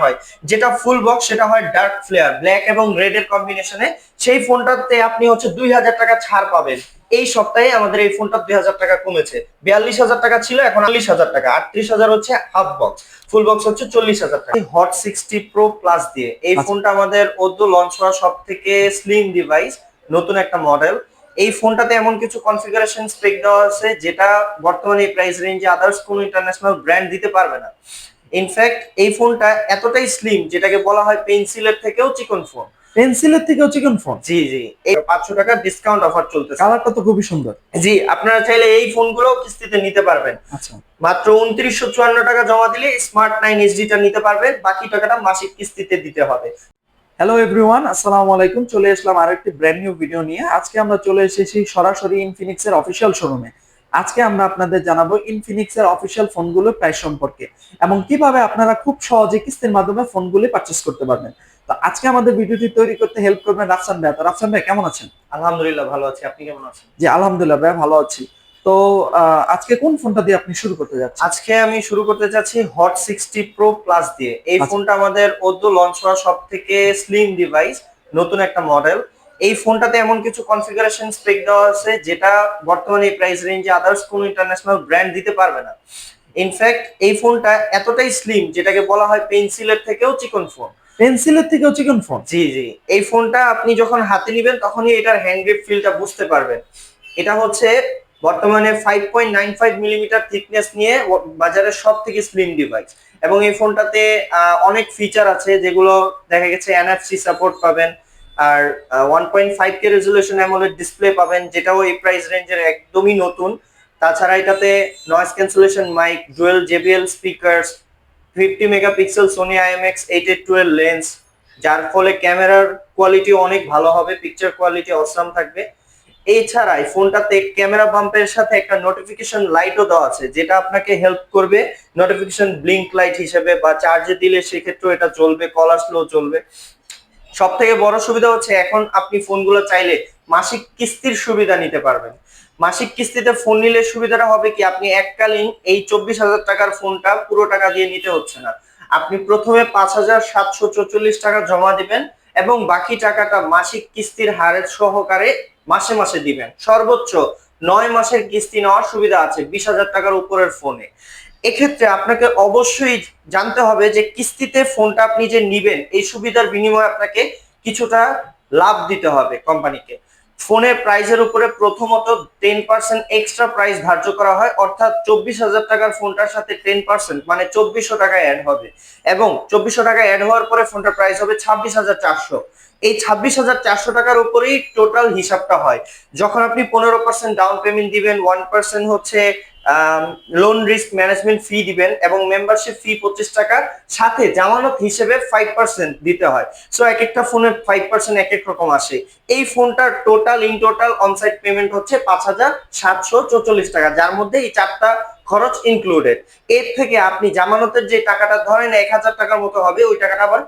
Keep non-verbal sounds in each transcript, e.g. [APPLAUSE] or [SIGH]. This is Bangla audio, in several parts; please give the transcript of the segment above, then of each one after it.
হয় যেটা ফুল বক্স সেটা হয় ডার্ক ফ্লেয়ার ব্ল্যাক এবং রেড এর কম্বিনেশনে সেই ফোনটাতে আপনি হচ্ছে দুই হাজার টাকা ছাড় পাবেন। এই সপ্তাহে আমাদের এই ফোনটা দুই হাজার টাকা কমেছে। বিয়াল্লিশ হাজার টাকা ছিল এখন চল্লিশ হাজার টাকা। আটত্রিশ হাজার হচ্ছে হাফ বক্স ফুল বক্স হচ্ছে চল্লিশ হাজার টাকা। হট সিক্সটি প্রো প্লাস দিয়ে এই আচ্ছা। ফোনটা আমাদের অদ্য লঞ্চ হওয়া সব থেকে স্লিম ডিভাইস নতুন একটা মডেল এই ফোনটাতে এমন কিছু কনফিগারেশন স্পেক দেওয়া আছে যেটা বর্তমানে এই প্রাইস রেঞ্জে আদার্স কোনো ইন্টারন্যাশনাল ব্র্যান্ড দিতে পারবে না। ইনফ্যাক্ট এই ফোনটা এতটাই স্লিম যেটাকে বলা হয় পেন্সিলের থেকেও চিকন ফোন পেন্সিলের থেকেও চিকন ফোন জি জি। এই পাঁচশো টাকার ডিসকাউন্ট অফার চলতেছে। কালারটা তো খুবই সুন্দর। জি আপনারা চাইলে এই ফোনগুলো কিস্তিতে নিতে পারবেন। আচ্ছা। মাত্র উনত্রিশশো চুয়ান্ন টাকা জমা দিলে স্মার্ট নাইন এইচডিটা নিতে পারবেন। বাকি টাকাটা মাসিক কিস্তিতে দিতে হবে। হ্যালো এভরিওয়ান আসসালামু আলাইকুম। চলে আসলাম আরেকটি ব্র্যান্ড নিউ ভিডিও নিয়ে। আজকে আমরা চলে এসেছি সরাসরি ইনফিনিক্সের অফিসিয়াল শোরুমে আজকে আমরা আপনাদের জানাব ইনফিনিক্স এর অফিসিয়াল ফোনগুলোর প্রাইস সম্পর্কে এবং কীভাবে আপনারা খুব সহজে কিস্তির মাধ্যমে ফোনগুলি পারচেস করতে পারবেন। তো আজকে আমাদের ভিডিওটি তৈরি করতে হেল্প করবেন রাফসান ভাই। তো রাফসান ভাই কেমন আছেন? আলহামদুলিল্লাহ ভালো আছি। আপনি কেমন আছেন? জি আলহামদুলিল্লাহ ভাই ভালো আছি। তো আহ, আজকে কোন ফোনটা দিয়ে আপনি শুরু করতে যাচ্ছেন? আজকে আমি শুরু করতে চাচ্ছি হট সিক্সটি প্রো প্লাস দিয়ে। এই আচ্ছা। ফোনটা আমাদের অদ্য লঞ্চ হওয়া সব থেকে স্লিম ডিভাইস নতুন একটা মডেল এই ফোনটাতে এমন কিছু কনফিগারেশন স্পেক দেওয়া আছে যেটা বর্তমানে এই প্রাইস রেঞ্জে আদার্স কোনো ইন্টারন্যাশনাল ব্র্যান্ড দিতে পারবে না। ইনফ্যাক্ট এই ফোনটা এতটাই স্লিম যেটাকে বলা হয় পেন্সিলের থেকেও চিকন ফোন পেন্সিলের থেকেও চিকন ফোন জি জি। এই ফোনটা আপনি যখন হাতে নিবেন তখনই এটার হ্যান্ড গ্রিপ ফিলটা বুঝতে পারবেন। এটা হচ্ছে বর্তমানে five point nine five millimetre thickness নিয়ে বাজারের সব থেকে স্লিম ডিভাইস এবং এই ফোনটাতে অনেক ফিচার আছে যেগুলো দেখা গেছে এনএফসি সাপোর্ট পাবেন। আর one point five K resolution AMOLED display পাবেন, যেটাও এই প্রাইস রেঞ্জের একদমই নতুন। তাছাড়া এটাতে noise cancellation mic dual JBL speakers fifty megapixel Sony IMX eight eight twelve lens যার ফলে ক্যামেরার কোয়ালিটি অনেক ভালো হবে পিকচার কোয়ালিটি অসাম থাকবে। এছাড়া ফোনটাতে ক্যামেরা বাম্পের সাথে একটা নোটিফিকেশন লাইটও দেওয়া আছে, যেটা আপনাকে হেল্প করবে নোটিফিকেশন ব্লিঙ্ক লাইট হিসেবে বা চার্জে দিলে সেক্ষেত্রেও এটা চলবে কল আসলেও চলবে সব থেকে বড় সুবিধা হচ্ছে এখন আপনি ফোনগুলো চাইলে মাসিক কিস্তির সুবিধা নিতে পারবেন। মাসিক কিস্তিতে ফোন নিলে সুবিধাটা হবে কি, আপনি এককালীন এই চব্বিশ হাজার টাকার ফোনটা পুরো টাকা দিয়ে নিতে হচ্ছে না। আপনি প্রথমে পাঁচ হাজার সাতশো চল্লিশ টাকা জমা দিবেন এবং বাকি টাকাটা মাসিক কিস্তির হারের সহকারে মাসে মাসে দিবেন। সর্বোচ্চ নয় মাসের কিস্তি নেওয়ার সুবিধা আছে বিশ হাজার টাকার উপরের ফোনে। এক্ষেত্রে আপনাকে অবশ্যই জানতে হবে যে কিস্তিতে ফোনটা আপনি যে নিবেন, এই সুবিধার বিনিময়ে আপনাকে কিছুটা লাভ দিতে হবে কোম্পানিকে। ফোনের প্রাইসের উপরে প্রথমত টেন পার্সেন্ট এক্সট্রা প্রাইস ধার্য করা হয়, অর্থাৎ চব্বিশ হাজার টাকার ফোনটার সাথে টেন পার্সেন্ট মানে চব্বিশশো টাকা অ্যাড হবে। এবং চব্বিশশো টাকা অ্যাড হওয়ার পরে ফোনটার প্রাইস হবে ছাব্বিশ হাজার চারশো। এই ছাব্বিশ হাজার চারশো টাকার উপরেই টোটাল হিসাবটা হয়। যখন আপনি পনেরো পার্সেন্ট ডাউন পেমেন্ট দিবেন ওয়ান পার্সেন্ট হচ্ছে লোন রিস্ক ম্যানেজমেন্ট ফি দিবেন এবং মেম্বারশিপ ফি পঁচিশ টাকা সাথে জামানত হিসেবে ফাইভ পার্সেন্ট দিতে হয়। সো এক একটা ফোনের ফাইভ পার্সেন্ট এক এক রকম আসে। এই ফোনটার total in total onsite payment হচ্ছে পাঁচ হাজার সাতশো চৌচল্লিশ টাকা, যার মধ্যে এই চারটা খরচ ইনক্লুডেড এর থেকে আপনি জামানতের যে টাকাটা, ধরেন এক হাজার টাকার মতো হবে, ওই টাকাটা আবার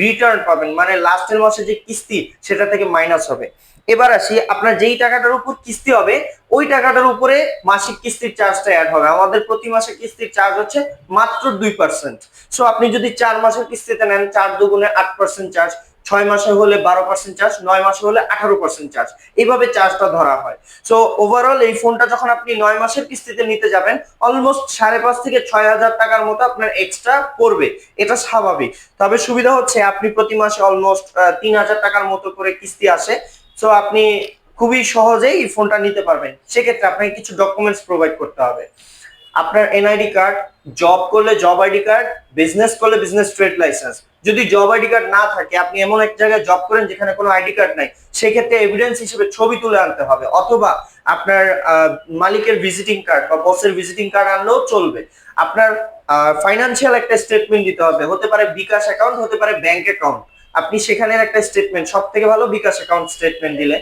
রিটার্ন পাবেন। মানে লাস্টের মাসে যে কিস্তি, সেটা থেকে মাইনাস হবে। এবার আসি, আপনার যেই টাকাটার উপর কিস্তি হবে, ওই টাকাটার উপরে মাসিক কিস্তির চার্জটা অ্যাড হবে। আমাদের প্রতি মাসে কিস্তির চার্জ হচ্ছে মাত্র দুই পার্সেন্ট সো আপনি যদি চার মাসের কিস্তিতে নেন, চার দুগুণে আট পার্সেন্ট চার্জ ছয় মাসে হলে বারো পার্সেন্ট চার্জ নয় মাসে হলে আঠারো পার্সেন্ট চার্জ এইভাবে চার্জটা ধরা হয়। সো ওভারঅল এই ফোনটা যখন আপনি নয় মাসের কিস্তিতে নিতে যাবেন অলমোস্ট সাড়ে পাঁচ থেকে ছয় হাজার টাকার মতো আপনার এক্সট্রা পড়বে। এটা স্বাভাবিক। তবে সুবিধা হচ্ছে, আপনি প্রতি মাসে অলমোস্ট তিন হাজার টাকার মতো করে কিস্তি আসে। সো আপনি খুবই সহজেই এই ফোনটা নিতে পারবেন। সেক্ষেত্রে আপনাকে কিছু ডকুমেন্টস প্রোভাইড করতে হবে। আপনার এনআইডি কার্ড জব করলে জব আইডি কার্ড বিজনেস করলে বিজনেস ট্রেড লাইসেন্স যদি জব আইডি কার্ড না থাকে, আপনি এমন এক জায়গায় জব করেন যেখানে কোনো আইডি কার্ড নাই। সেক্ষেত্রে এভিডেন্স হিসেবে ছবি তুলে আনতে হবে, অথবা আপনার মালিকের ভিজিটিং কার্ড বা বসের ভিজিটিং কার্ড আনলেও চলবে। আপনার ফাইন্যান্সিয়াল একটা স্টেটমেন্ট দিতে হবে। হতে পারে বিকাশ অ্যাকাউন্ট হতে পারে ব্যাংক অ্যাকাউন্ট আপনি সেখানের একটা স্টেটমেন্ট সব থেকে ভালো বিকাশ অ্যাকাউন্ট স্টেটমেন্ট দিলে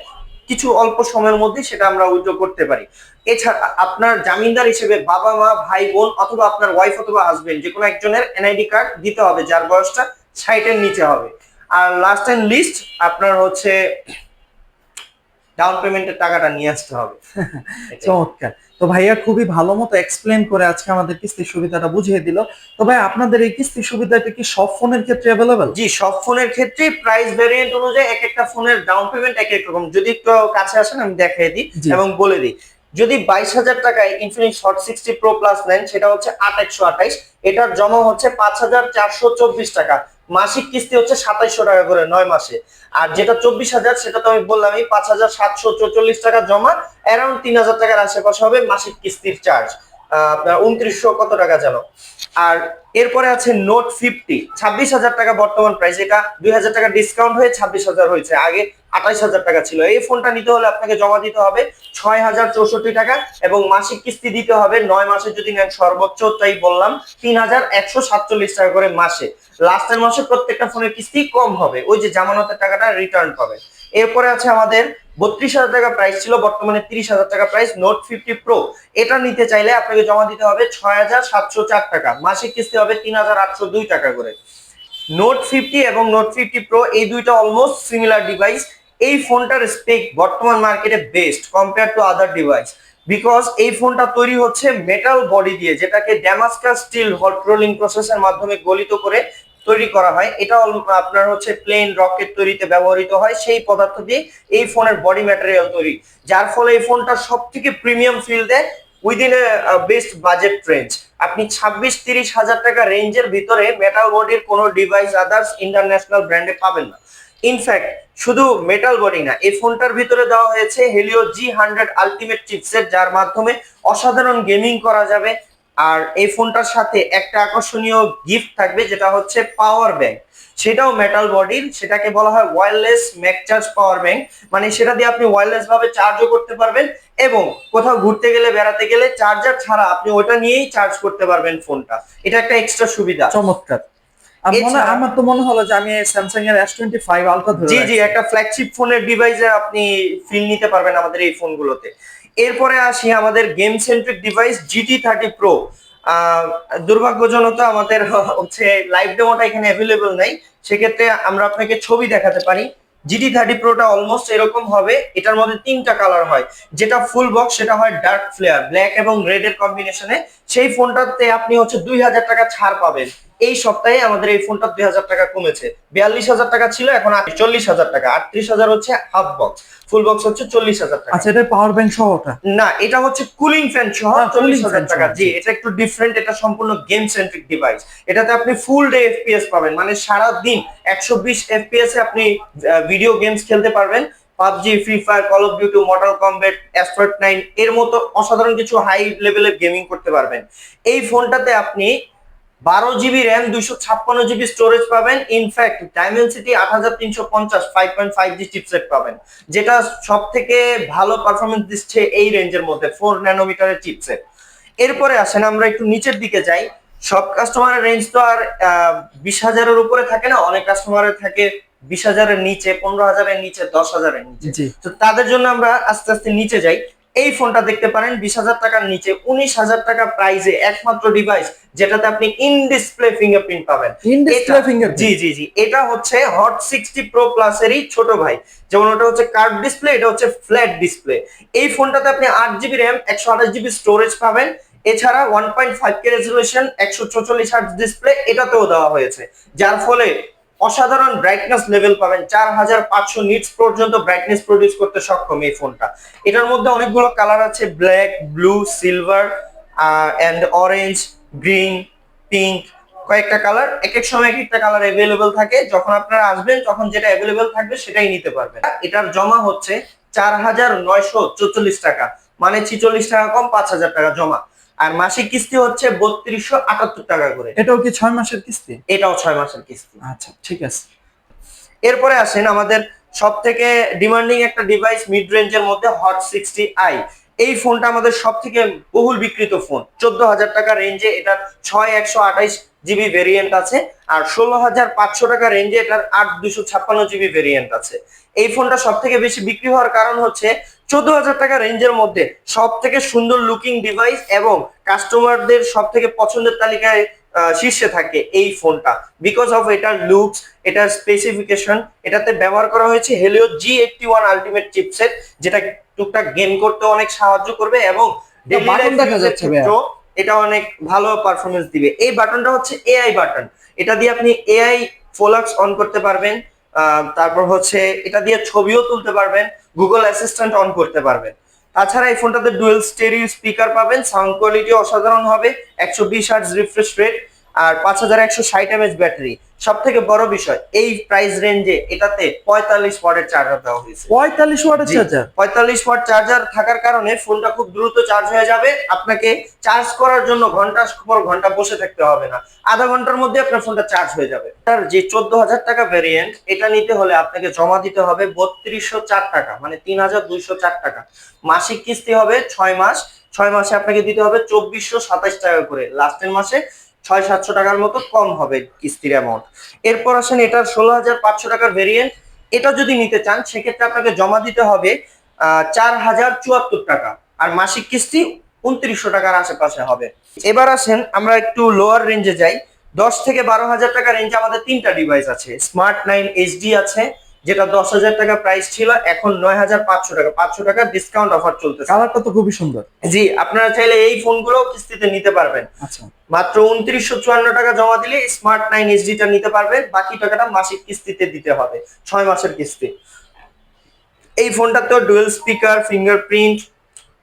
কিছু অল্প সময়ের মধ্যে সেটা আমরা উইথড্র করতে পারি। এছাড়া আপনার জামিনদার হিসেবে বাবা মা, ভাই, বোন অথবা আপনার ওয়াইফ অথবা হাজবেন্ড যে কোনো একজনের এনআইডি কার্ড দিতে হবে, যার বয়সটা ষাটের নিচে হবে। আর লাস্ট অ্যান্ড লিস্ট আপনার হচ্ছে ডাউন পেমেন্টের টাকাটা নিয়ে আসতে হবে। [LAUGHS] চমৎকার। তো ভাইয়া খুবই ভালো মতো এক্সপ্লেন করে আজকে আমাদের কিস্তির সুবিধাটা বুঝিয়ে দিল। তো ভাই আপনাদের এই কিস্তির সুবিধাটা কি সব ফোনের ক্ষেত্রে অ্যাভেলেবেল জি সব ফোনের ক্ষেত্রে প্রাইস ভেরিয়েন্ট অনুযায়ী এক একটা ফোনের ডাউন পেমেন্ট এক এক রকম। যদি একটু কাছে আসেন আমি দেখিয়ে দিই এবং বলে দিই। যদি বাইশ হাজার টাকায় Infinix Hot sixty Pro plus নেন সেটা হচ্ছে আট একশো আঠাইশ এটার জমা হচ্ছে পাঁচ হাজার চারশো চব্বিশ টাকা। মাসিক কিস্তি হচ্ছে সাতাইশশো টাকা করে নয় মাসে। আর যেটা চব্বিশ হাজার, সেটা তো আমি বললামই, পাঁচ হাজার সাতশো চৌচল্লিশ টাকা জমা অ্যারাউন্ড তিন হাজার টাকার আশেপাশে হবে মাসিক কিস্তির চার্জ আপনার উনত্রিশশো কত টাকা যেন? আর এরপরে আছে নোট ফিফটি ছাব্বিশ হাজার টাকা বর্তমান প্রাইস এটা দুই হাজার টাকা ডিসকাউন্ট হয়ে ছাব্বিশ হাজার হয়েছে, আগে আঠাইশ হাজার টাকা ছিল। এই ফোনটা নিতে হলে আপনাকে জমা দিতে হবে ছয় হাজার চৌষট্টি টাকা এবং মাসিক কিস্তি দিতে হবে নয় মাসে যদি নেন সর্বোচ্চ, তাই বললাম তিন হাজার একশো সাতচল্লিশ টাকা করে মাসে। লাস্টের মাসে প্রত্যেকটা ফোনের কিস্তি কম হবে, ওই যে জামানতের টাকাটা রিটার্ন পাবে। এরপরে আছে আমাদের বত্রিশ হাজার টাকা প্রাইস ছিল, বর্তমানে তিরিশ হাজার টাকা প্রাইস নোট ফিফটি প্রো এটা নিতে চাইলে আপনাকে জমা দিতে হবে ছয় হাজার সাতশো চার টাকা। মাসিক কিস্তি হবে তিন হাজার আটশো দুই টাকা করে। নোট ফিফটি এবং নোট ফিফটি প্রো এই দুইটা অলমোস্ট সিমিলার ডিভাইস এই ফোনটার স্পেক বর্তমান মার্কেটে best compare to other device because এই ফোনটা তৈরি হচ্ছে মেটাল বডি দিয়ে, যেটাকে ড্যামাস্কাস স্টিল হট রোলিং প্রসেসের মাধ্যমে গলিত করে তৈরি করা হয়। এটা আপনার হচ্ছে প্লেন রকেট তৈরিতে ব্যবহৃত হয়। সেই পদার্থ দিয়ে এই ফোনের বডি ম্যাটেরিয়াল তৈরি। যার ফলে এই ফোনটা সব থেকে প্রিমিয়াম ফিল দেয় within a best budget range আপনি ছাব্বিশ, তিরিশ হাজার টাকা রেঞ্জের ভিতরে মেটাল বডির কোনো ডিভাইস আদার্স ইন্টারন্যাশনাল ব্র্যান্ডে পাবেন না। ইনফ্যাক্ট শুধু মেটাল বডি না, এই ফোনটার ভিতরে দেওয়া হয়েছে Helio G hundred ultimate chipset যার মাধ্যমে অসাধারণ গেমিং করা যাবে। আর এই ফোনটার সাথে একটা আকর্ষণীয় গিফট থাকবে যেটা হচ্ছে পাওয়ার ব্যাংক সেটাও মেটাল বডির সেটাকে বলা হয় ওয়্যারলেস ম্যাকচার্জ পাওয়ার ব্যাংক মানে সেটা দিয়ে আপনি ওয়্যারলেস ভাবে চার্জও করতে পারবেন এবং কোথাও ঘুরতে গেলে বেড়াতে গেলে চার্জার ছাড়া আপনি ওটা নিয়েই চার্জ করতে পারবেন ফোনটা। এটা একটা এক্সট্রা সুবিধা। চমৎকার। আমার তো মনে হলো যে আমি স্যামসাং এর S twenty five Ultra G G একটা ফ্ল্যাগশিপ ফোনের ডিভাইসে আপনি ফিল নিতে পারবেন আমাদের এই ফোনগুলোতে এরপরে আসি আমাদের game centric device GT thirty Pro দুর্ভাগ্যজনক আমাদের হচ্ছে লাইভ ডেমোটা এখানে অ্যাভেলেবল নাই। সেক্ষেত্রে আমরা আপনাকে ছবি দেখাতে পারি। জিটি থার্টি প্রোটা অলমোস্ট এরকম হবে। এটার মধ্যে তিনটা কালার হয়। যেটা ফুল বক্স সেটা হয় ডার্ক ফ্লেয়ার ব্ল্যাক এবং রেড এর কম্বিনেশনে সেই ফোনটাতে আপনি হচ্ছে দুই হাজার টাকা ছাড় পাবেন। এই সপ্তাহে আমাদের এই ফোনটা দুই হাজার টাকা কমেছে। বিয়াল্লিশ হাজার টাকা ছিল এখন চল্লিশ হাজার টাকা। আটত্রিশ হাজার হচ্ছে হাফ বক্স ফুল বক্স হচ্ছে চল্লিশ হাজার টাকা। আচ্ছা এটা পাওয়ার ব্যাংক সহ না এটা হচ্ছে কুলিং ফ্যান সহ হ্যাঁ, চল্লিশ হাজার টাকা। জি জি। এটা একটু ডিফারেন্ট এটা সম্পূর্ণ গেম সেন্ট্রিক ডিভাইস এটাতে আপনি ফুল ডে এফপিএস পাবেন। মানে সারা দিন একশো বিশ এফপিএস এ আপনি ভিডিও গেমস খেলতে পারবেন। PUBG Free Fire Call of Duty Mortal Kombat Asteroid nine এর মতো অসাধারণ কিছু হাই লেভেলের গেমিং করতে পারবেন। এই ফোনটাতে আপনি বারো জিবি র্যাম দুইশো ছাপ্পান্ন জিবি স্টোরেজ পাবেন। ইনফ্যাক্ট ডায়মেনসিটি আট হাজার তিনশো পঞ্চাশ five point five G chipset পাবেন। যেটা সব থেকে ভালো পারফরমেন্স দিচ্ছে এই রেঞ্জের মধ্যে ফোর ন্যানোমিটারের চিপসেট এরপরে আসেন, আমরা একটু নিচের দিকে যাই। সব কাস্টমারের রেঞ্জ তো আর বিশ হাজারের উপরে থাকে না, অনেক কাস্টমারের থাকে। বিশ হাজারের নিচে পনেরো হাজারের নিচে দশ হাজারের নিচে। তো তাদের জন্য আমরা আস্তে আস্তে নিচে যাই। এই ফোনটা দেখতে পারেন বিশ হাজার টাকার নিচে উনিশ হাজার টাকা প্রাইসে একমাত্র ডিভাইস যেটাতে আপনি ইন ডিসপ্লে ফিঙ্গারপ্রিন্ট পাবেন। In display finger G G G. এটা হচ্ছে হট সিক্সটি প্রো প্লাস এরই ছোট ভাই। যেমন ওটা হচ্ছে কার্ড ডিসপ্লে এটা হচ্ছে ফ্ল্যাট ডিসপ্লে এই ফোনটাতে আপনি আট জিবি র্যাম একশো আঠাশ জিবি স্টোরেজ পাবেন। এছাড়া one point five K resolution একশো চৌচল্লিশ হার্ট ডিসপ্লে এটাতেও দেওয়া হয়েছে। যার ফলে অসাধারণ ব্রাইটনেস লেভেল পাবেন। চার হাজার পাঁচশো নিটস পর্যন্ত ব্রাইটনেস প্রডিউস করতে সক্ষম এই ফোনটা এটার মধ্যে অনেকগুলো কালার আছে black blue silver and orange green pink কয়েকটা কালার এক এক সময় এক একটা কালার অ্যাভেলেবেল থাকে। যখন আপনারা আসবেন, তখন যেটা অ্যাভেলেবেল থাকবে সেটাই নিতে পারবেন। এটার জমা হচ্ছে চার হাজার নয়শো টাকা মানে ছিচল্লিশ টাকা কম পাঁচ হাজার টাকা জমা। আর মাসিক কিস্তি হচ্ছে বত্রিশশো আটাত্তর টাকা করে। এটাও কি ছয় মাসের কিস্তি? এটাও ছয় মাসের কিস্তি। আচ্ছা ঠিক আছে। এরপরে আসেন আমাদের সব থেকে ডিমান্ডিং একটা ডিভাইস মিড রেঞ্জের মধ্যে হট সিক্সটি আই এই ফোনটা আমাদের সব থেকে বহুল বিক্রিত ফোন। চোদ্দ হাজার টাকা রেঞ্জে এটা ছয় একশো আঠাইশ জিবি ভেরিয়েন্ট আছে আর ষোলো হাজার পাঁচশো টাকা রেঞ্জে এটার আট দুশো ছাপ্পান্ন জিবি ভেরিয়েন্ট আছে। এই ফোনটা সব থেকে বেশি বিক্রি হওয়ার কারণ হচ্ছে চোদ্দ হাজার টাকা রেঞ্জের মধ্যে সব থেকে সুন্দর লুকিং ডিভাইস এবং কাস্টমারদের সব থেকে পছন্দের তালিকায় শীর্ষে থাকে এই ফোনটা বিকজ অফ এটার লুকস এটার স্পেসিফিকেশন এটাতে ব্যবহার করা হয়েছে Helio G eighty one ultimate chipset যেটা টুকটাক গেম করতে অনেক সাহায্য করবে এবং daily button এটা অনেক ভালো পারফরমেন্স দিবে। এই বাটনটা হচ্ছে এআই বাটন। এটা দিয়ে আপনি এআই ফোলাক্স অন করতে পারবেন তারপর হচ্ছে এটা দিয়ে ছবিও তুলতে পারবেন গুগল অ্যাসিস্ট্যান্ট অন করতে পারবেন। তাছাড়া এই ফোনটাতে ডুয়েল স্টেরিও স্পিকার পাবেন সাউন্ড কোয়ালিটি অসাধারণ হবে, একশো বিশ হার্টস রিফ্রেশ রেট আর পাঁচ হাজার একশো ষাট এমএচ ব্যাটারি। সব থেকে বড় বিষয় এই প্রাইস রেঞ্জে এটাতে পঁয়তাল্লিশ ওয়াটের চার্জার দেওয়া হয়েছে। পঁয়তাল্লিশ ওয়াটের চার্জার পঁয়তাল্লিশ ওয়াট চার্জার থাকার কারণে ফোনটা খুব দ্রুত চার্জ হয়ে যাবে। আপনাকে চার্জ করার জন্য ঘণ্টা পর ঘণ্টা বসে থাকতে হবে না। আধা ঘণ্টার মধ্যে আপনার ফোনটা চার্জ হয়ে যাবে। তার যে চোদ্দ হাজার টাকা ভেরিয়েন্ট এটা নিতে হলে আপনাকে জমা দিতে হবে বত্রিশশো চার টাকা মানে তিন হাজার দুইশো চার টাকা। মাসিক কিস্তি হবে ছয় মাস ছয় মাসে আপনাকে দিতে হবে চব্বিশশো সাতাশ টাকা করে। লাস্টের মাসে ছয় সাতশো টাকার মতো কম হবে কিস্তির অ্যামাউন্ট এরপর আসেন এটার ষোলো হাজার পাঁচশো টাকার ভেরিয়েন্ট এটা যদি নিতে চান, সেক্ষেত্রে আপনাকে জমা দিতে হবে চার হাজার চুয়াত্তর টাকা। আর মাসিক কিস্তি উনত্রিশশো টাকার আশেপাশে হবে। এবার আসেন, আমরা একটু লোয়ার রেঞ্জে যাই। দশ থেকে বারো হাজার টাকা রেঞ্জে আমাদের তিনটা ডিভাইস আছে। স্মার্ট নাইন এইচডি আছে যেটা দশ হাজার টাকা প্রাইস ছিল এখন নয় হাজার পাঁচশো টাকা। পাঁচশো টাকা ডিসকাউন্ট অফার চলতেছে। কালারটা তো খুবই সুন্দর। জি আপনারা চাইলে এই ফোনগুলো কিস্তিতে নিতে পারবেন। আচ্ছা। মাত্র উনত্রিশশো চুয়ান্ন টাকা জমা দিলে স্মার্ট নাইন এইচডিটা নিতে পারবেন বাকি টাকাটা মাসিক কিস্তিতে দিতে হবে। ছয় মাসের কিস্তি। এই ফোনটা তো dual speaker fingerprint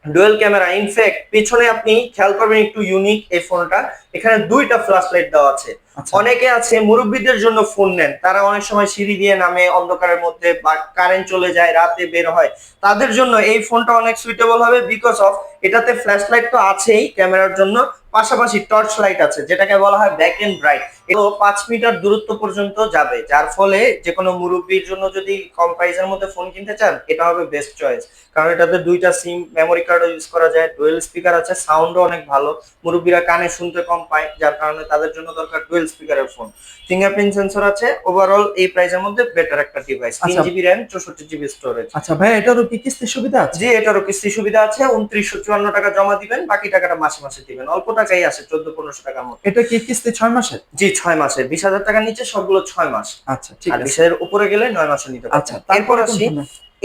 dual camera in fact পেছনে আপনি খেয়াল করবেন একটু ইউনিক এই ফোনটা এখানে দুইটা ফ্ল্যাশ লাইট দেওয়া আছে। অনেকে আছে মুরব্বীদের জন্য ফোন নেন। তারা অনেক সময় সিঁড়ি দিয়ে নামে, অন্ধকারের মধ্যে বা কারেন্ট চলে যায়, রাতে বের হয়। তাদের জন্য এই ফোনটা অনেক সুইটেবল হবে বিকজ অফ এটাতে ফ্ল্যাশ লাইট তো আছেই ক্যামেরার জন্য। পাশাপাশি টর্চ লাইট আছে, যেটাকে বলা হয় ব্যাক এন্ড ব্রাইট এগুলো পাঁচ মিটার দূরত্ব পর্যন্ত যাবে। যার ফলে যে কোনো মুরব্বীর জন্য যদি কম প্রাইসের মধ্যে ফোন কিনতে চান, এটা হবে বেস্ট চয়েস কারণ এটাতে দুইটা সিম মেমোরি কার্ডও ইউজ করা যায়। ডুয়েল স্পিকার আছে সাউন্ডও অনেক ভালো। মুরব্বীরা কানে শুনতে কম পায়, যার কারণে তাদের জন্য দরকার ডুয়েল স্পিকারের ফোন ফিঙ্গারপ্রিন্ট সেন্সর আছে। ওভারঅল এই প্রাইসের মধ্যে বেটার একটা ডিভাইস তিন আচ্ছা। জিবি র্যাম চৌষট্টি জিবি স্টোরেজ আচ্ছা ভাই এটারও কি কিস্তির সুবিধা আছে? জি এটারও কিস্তি সুবিধা আছে। উনত্রিশশো চুয়ান্ন টাকা জমা দিবেন বাকি টাকাটা মাসে মাসে দিবেন। অল্প টাকাই আসে চোদ্দ পনেরোশো টাকার মতো। এটা কি কিস্তি ছয় মাসের? জি ছয় মাসে। বিশ হাজার টাকার নিচে সবগুলো ছয় মাস। আচ্ছা ঠিক আছে। বিশ হাজার উপরে গেলে নয় মাসে নিতে আচ্ছা তারপর আসি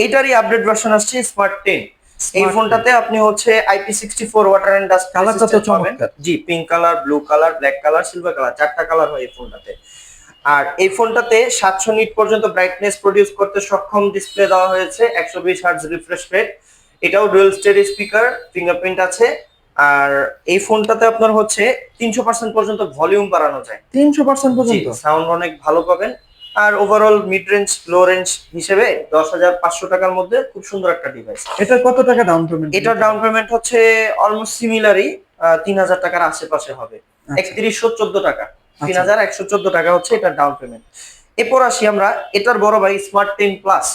এটারই আপডেট ভার্সন আসছে স্মার্ট টেন এই ফোনটাতে আপনি হচ্ছে IP sixty four water and dust কালারটা তো চমৎকার। জি pink colour blue colour black colour silver colour চারটা কালার হয় এই ফোনটাতে আর এই ফোনটাতে সাতশো নিট পর্যন্ত ব্রাইটনেস প্রডিউস করতে সক্ষম ডিসপ্লে দেওয়া হয়েছে একশো বিশ হার্টজ রিফ্রেশ রেট এটাও ডুয়েল স্টেরি স্পিকার ফিঙ্গারপ্রিন্ট আছে। আর এই ফোনটাতে আপনার হচ্ছে তিনশো পার্সেন্ট পর্যন্ত ভলিউম বাড়ানো যায়। তিনশো পার্সেন্ট পর্যন্ত? সাউন্ড অনেক ভালো পাবেন। আর overall mid range low range হিসেবে দশ হাজার পাঁচশো টাকার মধ্যে খুব সুন্দর একটা ডিভাইস এটা কত টাকা ডাউন পেমেন্ট এটার ডাউন পেমেন্ট হচ্ছে অলমোস্ট সিমিলারই তিন হাজার টাকার আশেপাশে হবে। আচ্ছা। একত্রিশশো চোদ্দ টাকা। তিন হাজার একশো চোদ্দ টাকা হচ্ছে এটার ডাউন পেমেন্ট এরপর আসি আমরা এটার বড় ভাই স্মার্ট টেন প্লাস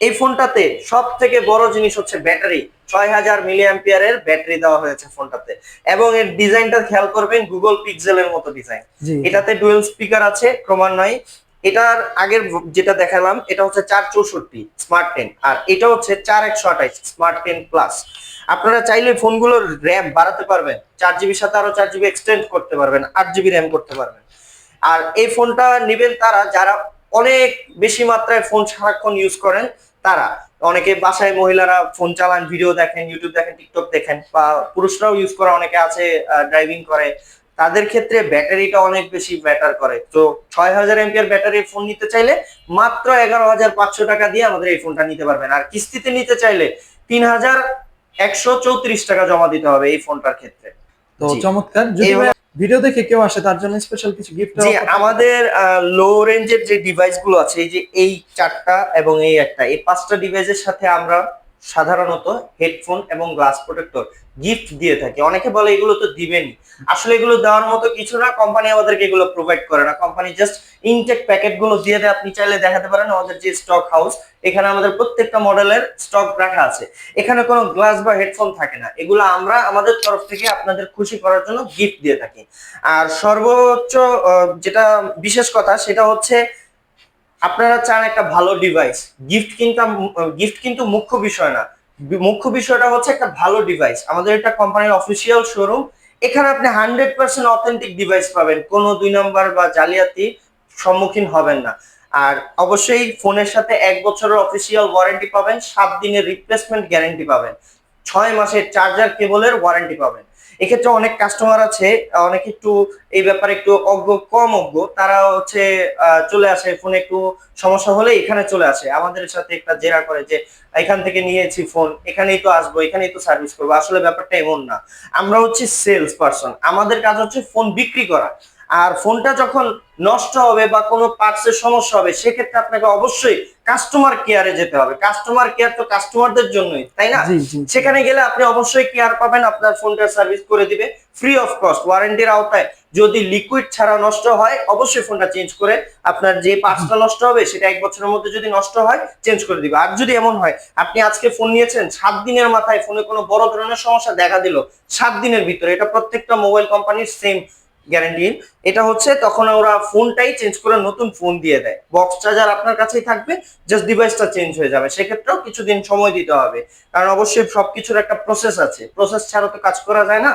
এই ফোনটাতে সব থেকে বড় জিনিস হচ্ছে ব্যাটারি। ছয় হাজার মিলি অ্যাম্পিয়ারের ব্যাটারি দেওয়া হয়েছে ফোনটাতে। এবং এর ডিজাইনটা খেয়াল করবেন গুগল পিক্সেলের মতো ডিজাইন। এটাতে ডুয়েল স্পিকার আছে ক্রমান্বয়ে। এটার আগের যেটা দেখালাম, এটা হচ্ছে চার চৌষট্টি স্মার্ট টেন আর এটা হচ্ছে চার একশো আঠাইশ স্মার্ট টেন প্লাস আপনারা চাইলে ফোনগুলোর র্যাম বাড়াতে পারবেন, চার জিবির সাথে আরও চার জিবি এক্সটেন্ড করতে পারবেন, আট জিবি র্যাম করতে পারবেন। আর এই ফোনটা নেবেন তারা, যারা অনেক বেশি মাত্রায় ফোন সারাক্ষণ ইউজ করেন, তারা। অনেকে বাসায় মহিলারা ফোন চালান ভিডিও দেখেন ইউটিউব দেখেন টিকটক দেখেন, বা পুরুষরাও ইউজ করে, অনেকে আছে ড্রাইভিং করে। তাদের ক্ষেত্রে ব্যাটারিটা অনেক বেশি ব্যাটার করে। তো ছয় হাজার এমপিআর ব্যাটারির ফোন নিতে চাইলে মাত্র এগারো হাজার পাঁচশো টাকা দিয়ে আমাদের এই ফোনটা নিতে পারবেন। আর কিস্তিতে নিতে চাইলে তিন হাজার একশো চৌত্রিশ টাকা জমা দিতে হবে এই ফোনটার ক্ষেত্রে। তো চমৎকার। যদি ভিডিও দেখে কেউ আসে তার জন্য স্পেশাল কিছু গিফট জি আমাদের লো রেঞ্জের যে ডিভাইসগুলো আছে এই যে এই চারটা এবং এই একটা এই পাঁচটা ডিভাইসের সাথে আমরা সাধারণত হেডফোন এবং গ্লাস প্রোটেক্টর গিফট দিয়ে থাকে। অনেকে বলে এগুলো তো দিবেনই। আসলে এগুলো দেওয়ার মতো কিছু না। কোম্পানি আমাদেরকে এগুলো প্রোভাইড করে না। কোম্পানি জাস্ট ইনটেক প্যাকেটগুলো দিয়ে দেয়। আপনি চাইলে দেখাতে পারেন আমাদের যে স্টক হাউস এখানে আমাদের প্রত্যেকটা মডেলের স্টক রাখা আছে। এখানে কোনো গ্লাস বা হেডফোন থাকে না। এগুলো আমরা আমাদের তরফ থেকে আপনাদের খুশি করার জন্য গিফট দিয়ে থাকি। আর সর্বোচ্চ যেটা বিশেষ কথা, সেটা হচ্ছে আপনারা চান একটা ভালো ডিভাইস গিফট কিন্তু গিফট কিন্তু মুখ্য বিষয় না। মুখ্য বিষয়টা হচ্ছে একটা ভালো ডিভাইস আমাদের এটা কোম্পানির অফিসিয়াল শোরুম এখানে আপনি হান্ড্রেড পার্সেন্ট অথেন্টিক ডিভাইস পাবেন। কোনো দুই নম্বর বা জালিয়াতি সম্মুখীন হবেন না। আর অবশ্যই ফোনের সাথে এক বছরের অফিসিয়াল ওয়ারেন্টি পাবেন। সাত দিনের রিপ্লেসমেন্ট গ্যারেন্টি পাবেন। ছয় মাসের চার্জার কেবলের ওয়ারেন্টি পাবেন। এক্ষেত্রে অনেক কাস্টমার আছে, অনেক একটু এই ব্যাপারে একটু অজ্ঞ, কম অজ্ঞ, তারা হচ্ছে চলে আসে ফোনে একটু সমস্যা হলে এখানে চলে আসে। আমাদের সাথে একটা জেরা করে যে, এখান থেকে নিয়েছি ফোন এখানেই তো আসব, এখানেই তো সার্ভিস করব। আসলে ব্যাপারটা এমন না। আমরা হচ্ছে সেলস পার্সন আমাদের কাজ হচ্ছে ফোন বিক্রি করা। আর ফোনটা যখন নষ্ট হবে বা কোনো পার্টসের সমস্যা হবে সেক্ষেত্রে আপনাকে অবশ্যই কাস্টমার কেয়ারে যেতে হবে। কাস্টমার কেয়ার তো কাস্টমারদের জন্যই তাই না? সেখানে গেলে আপনি অবশ্যই কেয়ার পাবেন আপনার ফোনটা সার্ভিস করে দিবে ফ্রি অফ কস্ট ওয়ারেন্টির আওতায়। যদি লিকুইড ছাড়া নষ্ট হয় অবশ্যই ফোনটা চেঞ্জ করে আপনার যে পার্টসটা নষ্ট হবে সেটা এক বছরের মধ্যে যদি নষ্ট হয় চেঞ্জ করে দিবে। আর যদি এমন হয় আপনি আজকে ফোন নিয়েছেন সাত দিনের মাথায় ফোনে কোনো বড় ধরনের সমস্যা দেখা দিল সাত দিনের ভিতরে এটা প্রত্যেকটা মোবাইল কোম্পানির সেম গ্যারান্টি এটা হচ্ছে তখন ওরা ফোনটাই চেঞ্জ করে নতুন ফোন দিয়ে দেয়। বক্স চার্জার আপনার কাছেই থাকবে জাস্ট ডিভাইসটা চেঞ্জ হয়ে যাবে। সেক্ষেত্রেও কিছুদিন সময় দিতে হবে। কারণ অবশ্যই সবকিছুর একটা প্রসেস আছে। প্রসেস ছাড়া তো কাজ করা যায় না।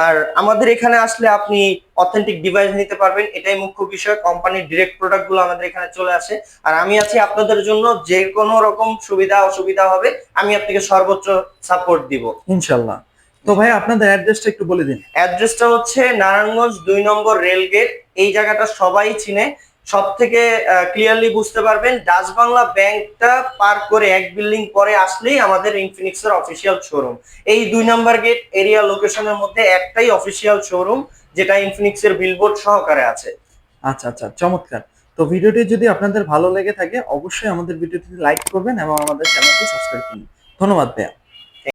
আর আমাদের এখানে আসলে আপনি অথেন্টিক ডিভাইস নিতে পারবেন। এটাই মুখ্য বিষয়। কোম্পানির ডিরেক্ট প্রোডাক্টগুলো আমাদের এখানে চলে আসে। আর আমি আছি আপনাদের জন্য যে কোনো রকম সুবিধা অসুবিধা হবে, আমি আপনাকে সর্বোচ্চ সাপোর্ট দিব। ইনশাল্লাহ। তো ভাই আপনাদের অ্যাড্রেসটা একটু বলে দিন। অ্যাড্রেসটা হচ্ছে নারায়ণগঞ্জ দুই নম্বর রেল গেট এই জায়গাটা সবাই চিনে। সব থেকে ক্লিয়ারলি বুঝতে পারবেন ডাচ বাংলা ব্যাংকটা পার করে এক বিল্ডিং পরে আসলেই আমাদের ইনফিনিক্স এর অফিসিয়াল শোরুম এই দুই নাম্বার গেট এরিয়া লোকেশনের মধ্যে একটাই অফিসিয়াল শোরুম যেটা ইনফিনিক্স এর বিলবোর্ড সহকারে আছে। আচ্ছা আচ্ছা চমৎকার। তো ভিডিওটি যদি আপনাদের ভালো লেগে থাকে অবশ্যই আমাদের ভিডিওটি লাইক করবেন এবং আমাদের চ্যানেলটি সাবস্ক্রাইব করবেন ধন্যবাদ ভাইয়া।